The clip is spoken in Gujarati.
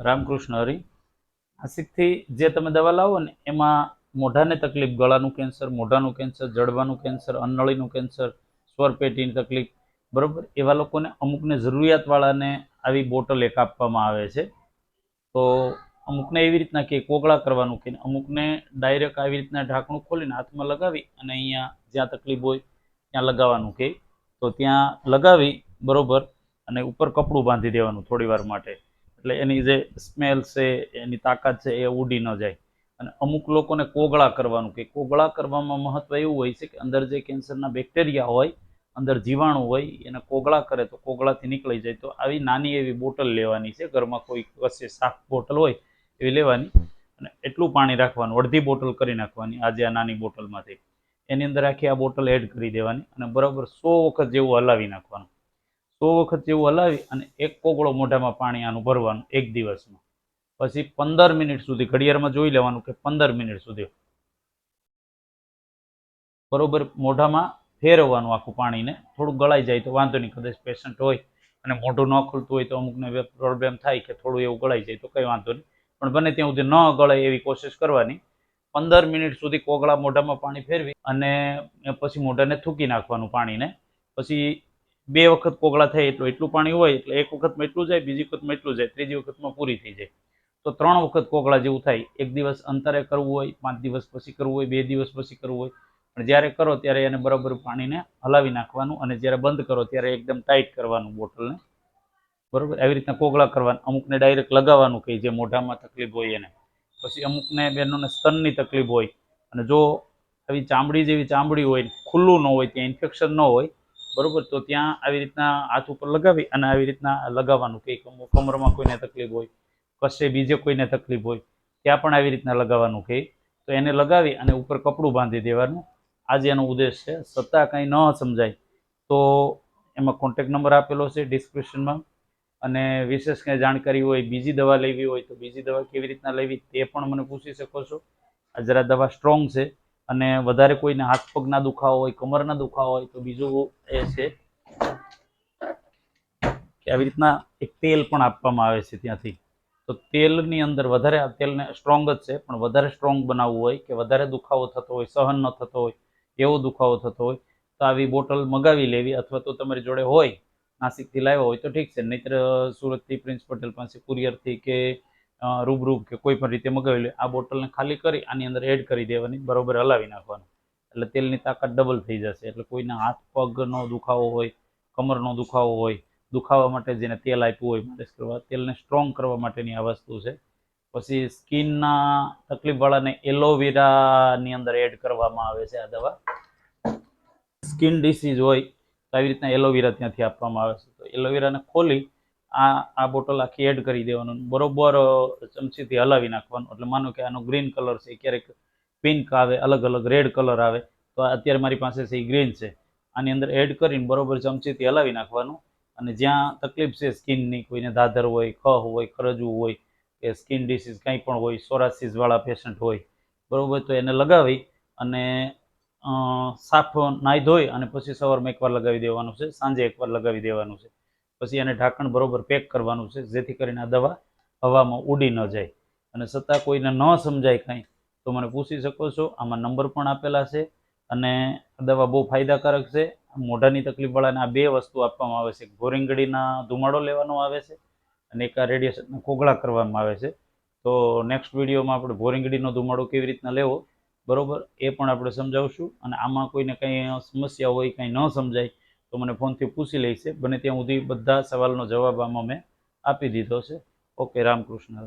રામકૃષ્ણ હરી. આસિકથી જે તમે દવા લાવો ને, એમાં મોઢાને તકલીફ, ગળાનું કેન્સર, મોઢાનું કેન્સર, જડબાનું કેન્સર, અન્નળીનું કેન્સર, સ્વરપેટીની તકલીફ, બરાબર? એવા લોકોને અમુકને જરૂરિયાતવાળાને આવી બોટલ એક આપવામાં આવે છે. તો અમુકને એવી રીતના કે કોગળા કરવાનું કે અમુકને ડાયરેક્ટ આવી રીતના ઢાંકણું ખોલીને હાથમાં લગાવી અને અહીંયા જ્યાં તકલીફ હોય ત્યાં લગાવવાનું કે. તો ત્યાં લગાવી, બરોબર? અને ઉપર કપડું બાંધી દેવાનું થોડી વાર માટે. એટલે એની જે સ્મેલ છે, એની તાકાત છે, એ ઉડી ન જાય. અને અમુક લોકોને કોગળા કરવાનું કે કોગળા કરવામાં મહત્વ એવું હોય છે કે અંદર જે કેન્સરના બેક્ટેરિયા હોય, અંદર જીવાણુ હોય, એને કોગળા કરે તો કોગળાથી નીકળી જાય. તો આવી નાની એવી બોટલ લેવાની છે. ઘરમાં કોઈ વચ્ચે સાફ બોટલ હોય એવી લેવાની. અને એટલું પાણી રાખવાનું. અડધી બોટલ કરી નાખવાની આજે આ નાની બોટલમાંથી. એની અંદર આખી આ બોટલ એડ કરી દેવાની અને બરાબર સો વખત જેવું હલાવી નાખવાનું. સો વખત જેવું હલાવી અને એક કોગળો મોઢામાં પાણી આનું ભરવાનું એક દિવસમાં. પછી પંદર મિનિટ સુધી ઘડિયાળમાં જોઈ લેવાનું કે પંદર મિનિટ સુધી. બરોબર મોઢામાં ફેરવવાનું આખું પાણીને. થોડું ગળાઈ જાય તો વાંધો નહીં, કદાચ પેશન્ટ હોય અને મોઢું ન ખુલતું હોય તો અમુકને પ્રોબ્લેમ થાય કે થોડું એવું ગળાઈ જાય તો કંઈ વાંધો નહીં. પણ બને ત્યાં સુધી ન ગળાય એવી કોશિશ કરવાની. પંદર મિનિટ સુધી કોગળા મોઢામાં પાણી ફેરવી અને પછી મોઢાને થૂકી નાખવાનું પાણીને. પછી બે વખત કોગળા થાય એટલું એટલું પાણી હોય એટલે એક વખતમાં એટલું જાય, બીજી વખતમાં એટલું જાય, ત્રીજી વખતમાં પૂરી થઈ જાય. તો ત્રણ વખત કોગળા જેવું થાય. એક દિવસ અંતરે કરવું હોય, પાંચ દિવસ પછી કરવું હોય, બે દિવસ પછી કરવું હોય. પણ જ્યારે કરો ત્યારે એને બરાબર પાણીને હલાવી નાખવાનું અને જ્યારે બંધ કરો ત્યારે એકદમ ટાઈટ કરવાનું બોટલને. બરાબર? એવી રીતના કોગળા કરવાના. અમુકને ડાયરેક્ટ લગાવવાનું કે જે મોઢામાં તકલીફ હોય એને. પછી અમુકને બહેનોને સ્તનની તકલીફ હોય. અને જો આવી ચામડી જેવી ચામડી હોય ખુલ્લું ન હોય, ત્યાં ઇન્ફેક્શન ન હોય બરોબર? તો ત્યાં આવી રીતના હાથ ઉપર લગાવી અને આવી રીતના લગાવવાનું કે કમરમાં કોઈને તકલીફ હોય, કશે બીજે કોઈને તકલીફ હોય, ત્યાં પણ આવી રીતના લગાવવાનું કે તો એને લગાવી અને ઉપર કપડું બાંધી દેવાનું. આજે એનો ઉદ્દેશ છે, સત્તા કંઈ ન સમજાય તો એમાં કોન્ટેક નંબર આપેલો છે ડિસ્ક્રિપ્શનમાં અને વિશેષ કંઈ જાણકારી હોય, બીજી દવા લેવી હોય તો બીજી દવા કેવી રીતના લેવી તે પણ મને પૂછી શકો છો. આ જરા દવા સ્ટ્રોંગ છે અને વધારે કોઈને હાથ પગના દુખાવો હોય, કમરના દુખાવો હોય, તો બીજું એ છે કે આવી રીતના એક તેલ પણ આપવામાં આવે છે ત્યાંથી. તો તેલની અંદર વધારે, આ તેલને સ્ટ્રોંગ જ છે, પણ વધારે સ્ટ્રોંગ બનાવવું હોય કે વધારે દુખાવો થતો હોય, સહન ન થતો હોય, એવો દુખાવો થતો હોય, તો આવી બોટલ મગાવી લેવી અથવા તો તમારી જોડે હોય, નાસિકથી લાવ્યો હોય તો ઠીક છે. નહીતર, સુરતથી પ્રિન્સ પટેલ પાસે કુરિયરથી કે રૂબરૂ કે કોઈ પણ રીતે મગાવી લે આ બોટલને ખાલી કરી આની અંદર એડ કરી દેવાની, બરોબર હલાવી નાખવાનું. એટલે તેલની તાકાત ડબલ થઈ જશે. એટલે કોઈના હાથ પગનો દુખાવો હોય, કમરનો દુખાવો હોય, દુખાવા માટે જેને તેલ આપ્યું હોય, માલિશ કરવા, તેલને સ્ટ્રોંગ કરવા માટેની આ વસ્તુ છે. પછી સ્કિનના તકલીફવાળાને એલોવેરાની અંદર એડ કરવામાં આવે છે આ દવા. સ્કિન ડિસીઝ હોય તો આવી રીતના એલોવેરા ત્યાંથી આપવામાં આવે છે. તો એલોવેરાને ખોલી આ આ બોટલ આખી એડ કરી દેવાનું, બરોબર ચમચીથી હલાવી નાખવાનું. એટલે માનો કે આનો ગ્રીન કલર છે, ક્યારેક પિંક આવે અલગ અલગ રેડ કલર આવે, તો અત્યારે મારી પાસે છે, એ ગ્રીન છે. આની અંદર એડ કરીને બરોબર ચમચીથી હલાવી નાખવાનું. અને જ્યાં તકલીફ છે સ્કિનની, કોઈને દાદર હોય ખહ હોય, ખરજવું હોય, કે સ્કિન ડિસીઝ કંઈ પણ હોય સોરાસીસવાળા પેશન્ટ હોય, બરોબર, તો એને લગાવી અને સાફ નાહી ધોઈ અને પછી સવારમાં એકવાર લગાવી દેવાનું છે, સાંજે એકવાર લગાવી દેવાનું છે. પછી એને ઢાંકણ બરોબર પેક કરવાનું છે, જેથી કરીને આ દવા હવામાં ઉડી ન જાય. અને છતાં કોઈને ન સમજાય કાંઈ, તો મને પૂછી શકો છો. આમાં નંબર પણ આપેલા છે અને દવા બહુ ફાયદાકારક છે. મોઢાની તકલીફવાળાને આ બે વસ્તુ આપવામાં આવે છે. ગોરીંગડીના ધુમાડો લેવાનો આવે છે અને એક આ રેડિયેશનના કોગળા કરવામાં આવે છે. તો નેક્સ્ટ વિડીયોમાં આપણે ભોરિંગડીનો ધુમાડો કેવી રીતના લેવો, બરોબર, એ પણ આપણે સમજાવશું. અને આમાં કોઈને કંઈ સમસ્યા હોય, કંઈ ન સમજાય તો મને ફોનથી પૂછી લઈશે બને ત્યાં સુધી બધા સવાલનો જવાબ આમાં મેં આપી દીધો છે ઓકે, રામકૃષ્ણ.